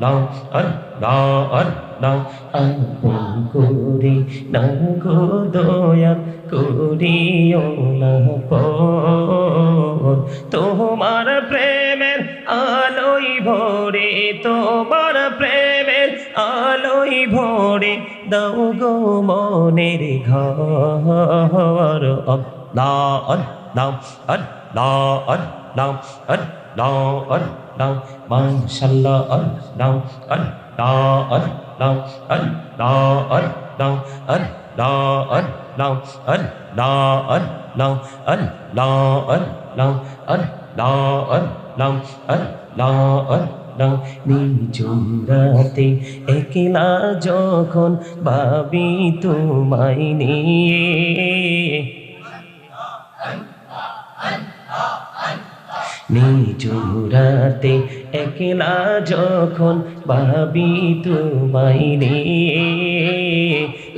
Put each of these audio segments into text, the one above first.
না আর না আর না আপন করি না গো দয়াল না পর তোমার প্রেমের আলোই ভরে, তোমার প্রেমের আলোই ভরে দৌ গো মনের ঘর। অ দা অ লা অ লা অ লা অ আল্লাহ আল্লাহ আল্লাহ আল্লাহ আল্লাহ আল্লাহ মাশাআল্লাহ আল্লাহ আল্লাহ আল্লাহ আল্লাহ আল্লাহ আল্লাহ আল্লাহ আল্লাহ আল্লাহ আল্লাহ আল্লাহ আল্লাহ আল্লাহ আল্লাহ আল্লাহ নিঝুম রাতে একলা যখন ভাবি তোমায় নিয়ে নিজুরাতে একলা যখন ভাবি তোমায় নিয়ে।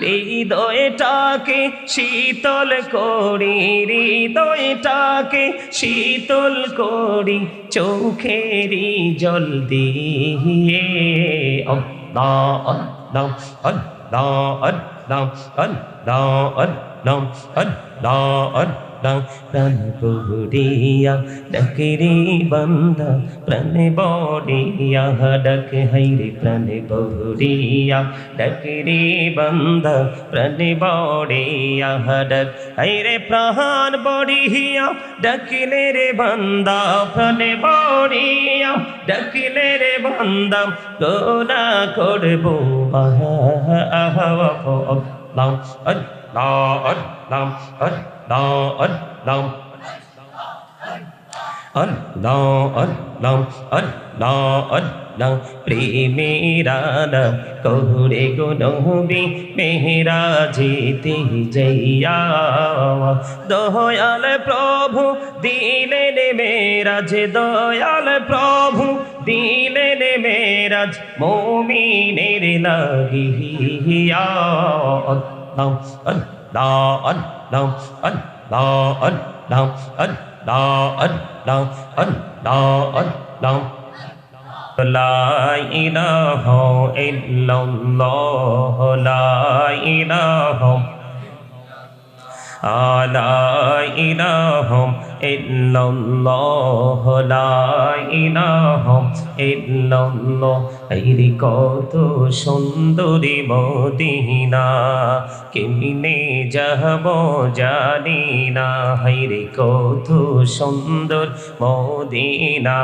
হৃদয়টাকে শীতল করি, হৃদয়টাকে শীতল করি চোখেরই জল দিয়ে। আল্লাহ আল্লাহ আল্লাহ আল্লাহ আল্লাহ আল্লাহ আল্লাহ আল্লাহ প্রাণ বড়িয়া ডাকরে বান্দা প্রাণ বড়িয়া ডাক হাইরে প্রাণ বড়িয়া ডাকরে বান্দা প্রাণ বড়িয়া ডাক হাইরে প্রাণ বড়িয়া ডাকলে রে বান্দা প্রাণ বড়িয়া ডাকলে রে বান্দা গোনা করব আহা আহা আল্লাহ আল্লাহ আল্লাহ আল্লাহ আল্লাহ আল্লাহ আল্লাহ আল্লাহ আল্লাহ প্রেমেরা কহুরে গো নবী মেহরা যেতে যাইয়া দয়াল প্রভু দিলেন মেরাজ দয়াল প্রভু দিলেন মেরাজ মোমিনের লাগিয়া আল্লাহ আল্লাহ đo ấn đông ấn đo ấn đông ấn đo ấn đông ấn đo ấn đông لا إله إلا الله لا إله লা ইলাহা ইল্লাল্লাহ লা ইলাহা ইল্লাল্লাহ। এই কত সুন্দরী মদিনা, কেমনে যাব জানি না। হাইরে কত সুন্দর মদিনা,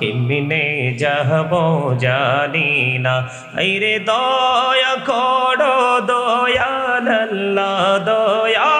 কেমনে যাব জানি না। হাইরে দয়া করো, দয়াল আল্লাহ, দয়া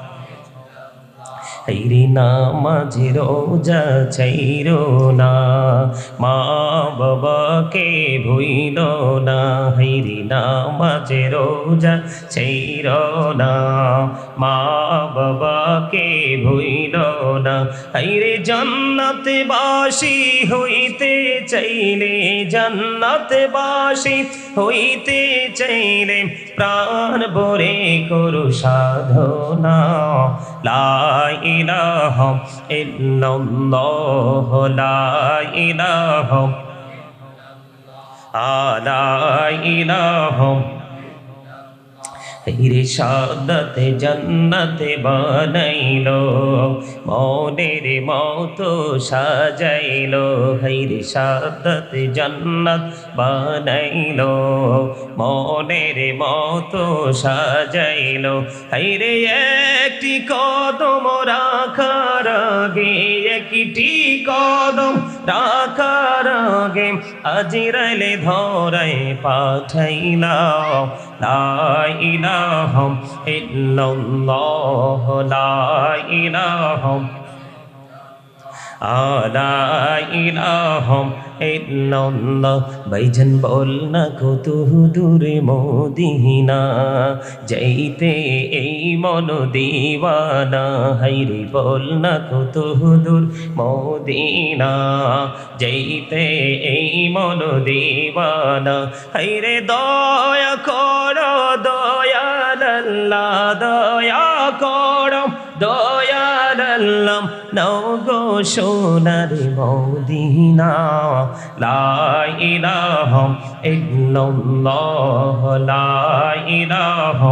হাইরে নামাজ রোজা চাইরো না। মা বাবাকে ভুইল না, হাইরে নামাজ রোজা চাইর না। মা বাবাকে ভুইল না, হাইরে জান্নাত বাসি হইতে চাইলে জান্নাত বাসি হইতে চাইলে প্রাণ ভরে করু সাধনা। লা ইলাহা ইল্লাল্লাহ লা ইলাহা আলা ইলাহা হিরে সাদতে জন্নতে বানাইলো, মনের মতো সাজাইলো হিরে সাদতে জন্নত বানাইলো, মনের মতো সাজাইলো। হিরে একটি কদম রাখার আগে একটি কদম ডাকার আগে আজিরাইলে ধরাই পাঠাইলা লাইলাহম ইল্লাল্লাহ লাইলাহম আলা ইলাহা ইল্লাল্লাহ। ভাইজান বল না কত দূরে মদিনা যাইতে এই মন দিওয়ানা, হাইরে বল না কত দূর মদিনা। যাইতে এই মন দিওয়ানা, হাইরে দয়া করো দয়াল্লাহ দয়া করো দয়াল্লাম নও গো সোনার মদিনা। লা ইলাহা ইল্লাল্লাহ লা ইলাহা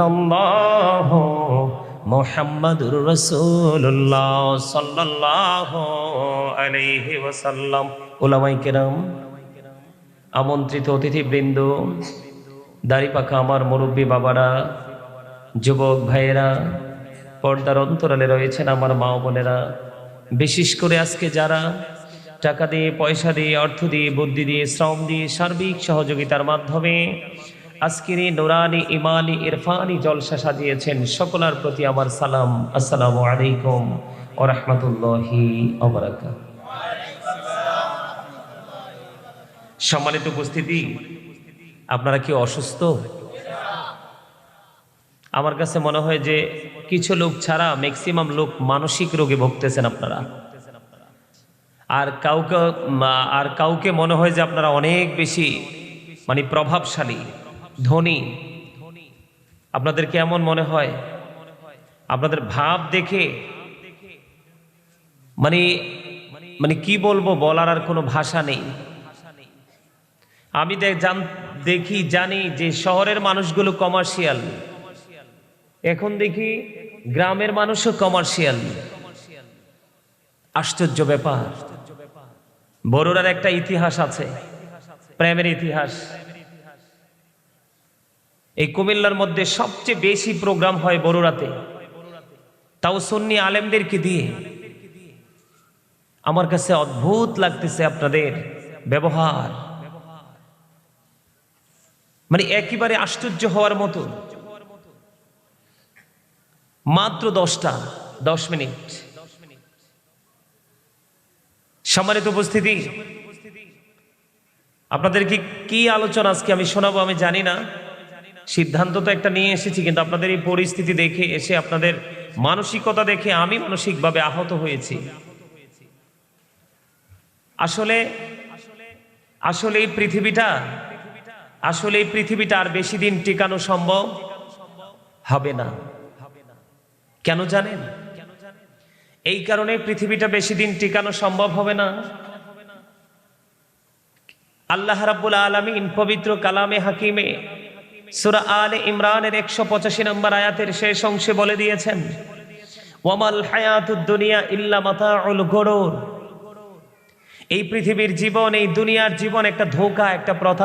ইল্লাল্লাহ মোহাম্মদুর রসুল্লাহ সাল্লাল্লাহু আলাইহি ওয়াসাল্লাম। ওলামাই কেরাম, আমন্ত্রিত অতিথিবৃন্দ, দাড়িপাখা আমার মুরব্বী বাবারা, যুবক ভাইয়েরা, পর্দার অন্তরালে রয়েছেন আমার মা বোনেরা। বিশেষ করে আজকে যারা টাকা দিয়ে, পয়সা দিয়ে, অর্থ দিয়ে, বুদ্ধি দিয়ে, শ্রম দিয়ে সার্বিক সহযোগিতার মাধ্যমে আজকের নোরানি, ইমানি, ইরফানি জলসা সাজিয়েছেন সকলার প্রতি আমার সালাম। আসসালামু আলাইকুম ও রহমতুল্লাহি সম্মানিত উপস্থিতি, আপনারা কি অসুস্থ? আমার কাছে মনে হয় যে কিছু লোক ছাড়া ম্যাক্সিমাম লোক মানসিক রোগে ভুগতেছেন আপনারা। আর কাউকে আর কাউকে মনে হয় যে আপনারা অনেক বেশি মানে প্রভাবশালী। ধনী। আপনাদের কেমন মনে হয়? আপনাদের ভাব দেখে? মানে মানে কি বলব, বলার আর কোনো ভাষা নেই। আমি দেখ, জান যে শহরের মানুষগুলো কমার্শিয়াল এখন দেখি গ্রামের মানুষও কমার্শিয়াল আশ্চর্য ব্যাপার। বড়রার একটা ইতিহাস আছে, প্রেমের ইতিহাস। এই কুমিল্লার মধ্যে সবচেয়ে বেশি প্রোগ্রাম হয় বড়রাতে। তাও সন্নি আলেমদেরকে দিয়ে। আমার কাছে অদ্ভুত লাগতেছে আপনাদের ব্যবহার। মানে একেবারে আশ্চর্য হওয়ার মতো। মাত্র দশটা, দশ মিনিট। সম্মানিত উপস্থিতি, আপনাদের কি কি আলোচনা আজকে আমি শোনাবো আমি জানি না। সিদ্ধান্ত তো একটা নিয়ে এসেছি, কিন্তু আপনাদের এই পরিস্থিতি দেখে এসে আপনাদের মানসিকতা দেখে আমি মানসিকভাবে আহত হয়েছি। আসলে আসলে এই পৃথিবীটা, আসলে এই পৃথিবীটা আর বেশি দিন টিকানো সম্ভব হবে না। কেন জানেন? এই কারণে পৃথিবীটা বেশি দিন টিকানো সম্ভব হবে না। আল্লাহ রাব্বুল আলমিন পবিত্র কালামে হাকিমে সুরা আলে ইমরানের একশো পঁচাশি নম্বর আয়াতের শেষ অংশে বলে দিয়েছেন, ওয়ামাল হায়াতুদ দুনিয়া ইল্লা মাতাউল গরুর। এই পৃথিবীর জীবন, এই দুনিয়ার জীবন একটা ধোকা, একটা প্রথা